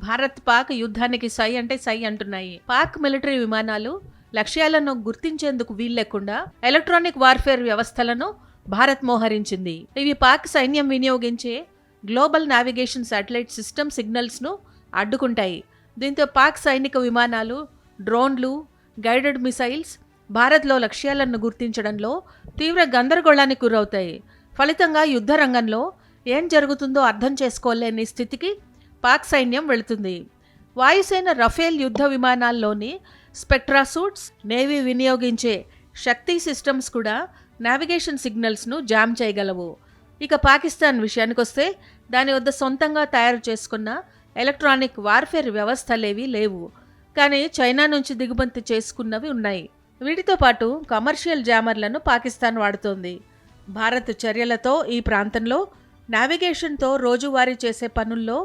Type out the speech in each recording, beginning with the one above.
భారత్ పాక్ యుద్ధానికి సై అంటే సై అంటున్నాయి. పాక్ మిలిటరీ విమానాలు లక్ష్యాలను గుర్తించేందుకు వీల్లేకుండా ఎలక్ట్రానిక్ వార్ఫేర్ వ్యవస్థలను భారత్ మోహరించింది. ఇవి పాక్ సైన్యం వినియోగించే గ్లోబల్ నావిగేషన్ శాటిలైట్ సిస్టమ్ సిగ్నల్స్ను అడ్డుకుంటాయి. దీంతో పాక్ సైనిక విమానాలు డ్రోన్లు గైడెడ్ మిసైల్స్ భారత్లో లక్ష్యాలను గుర్తించడంలో తీవ్ర గందరగోళానికి గురవుతాయి. ఫలితంగా యుద్ధ రంగంలో ఏం జరుగుతుందో అర్థం చేసుకోలేని స్థితికి పాక్ సైన్యం వెళుతుంది. వాయుసేన రఫేల్ యుద్ధ విమానాల్లోని స్పెక్ట్రా సూట్స్ నేవీ వినియోగించే శక్తి సిస్టమ్స్ కూడా నావిగేషన్ సిగ్నల్స్ను జామ్ చేయగలవు. ఇక పాకిస్తాన్ విషయానికొస్తే దాని వద్ద సొంతంగా తయారు చేసుకున్న ఎలక్ట్రానిక్ వార్ఫేర్ వ్యవస్థలేవి లేవు. కానీ చైనా నుంచి దిగుమతి చేసుకున్నవి ఉన్నాయి. వీటితో పాటు కమర్షియల్ జామర్లను పాకిస్తాన్ వాడుతోంది. భారత్ చర్యలతో ఈ ప్రాంతంలో నావిగేషన్తో రోజువారీ చేసే పనుల్లో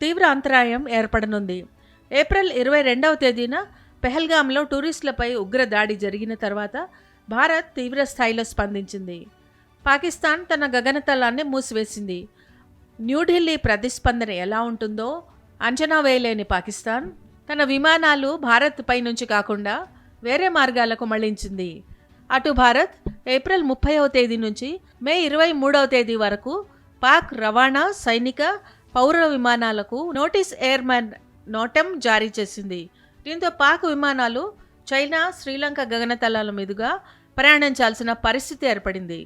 తీవ్ర అంతరాయం ఏర్పడనుంది. ఏప్రిల్ ఇరవై రెండవ తేదీన పెహల్గాంలో టూరిస్టులపై ఉగ్ర దాడి జరిగిన తర్వాత భారత్ తీవ్ర స్థాయిలో స్పందించింది. పాకిస్తాన్ తన గగనతలాన్ని మూసివేసింది. న్యూఢిల్లీ ప్రతిస్పందన ఎలా ఉంటుందో అంచనా వేయలేని పాకిస్తాన్ తన విమానాలు భారత్ పై నుంచి కాకుండా వేరే మార్గాలకు మళ్ళించింది. అటు భారత్ ఏప్రిల్ ముప్పైవ తేదీ నుంచి మే ఇరవై మూడవ తేదీ వరకు పాక్ రవాణా సైనిక పౌర విమానాలకు నోటీస్ ఎయిర్మెన్ నోటెం జారీ చేసింది. దీంతో పాక్ విమానాలు చైనా శ్రీలంక గగనతలాల మీదుగా ప్రయాణించాల్సిన పరిస్థితి ఏర్పడింది.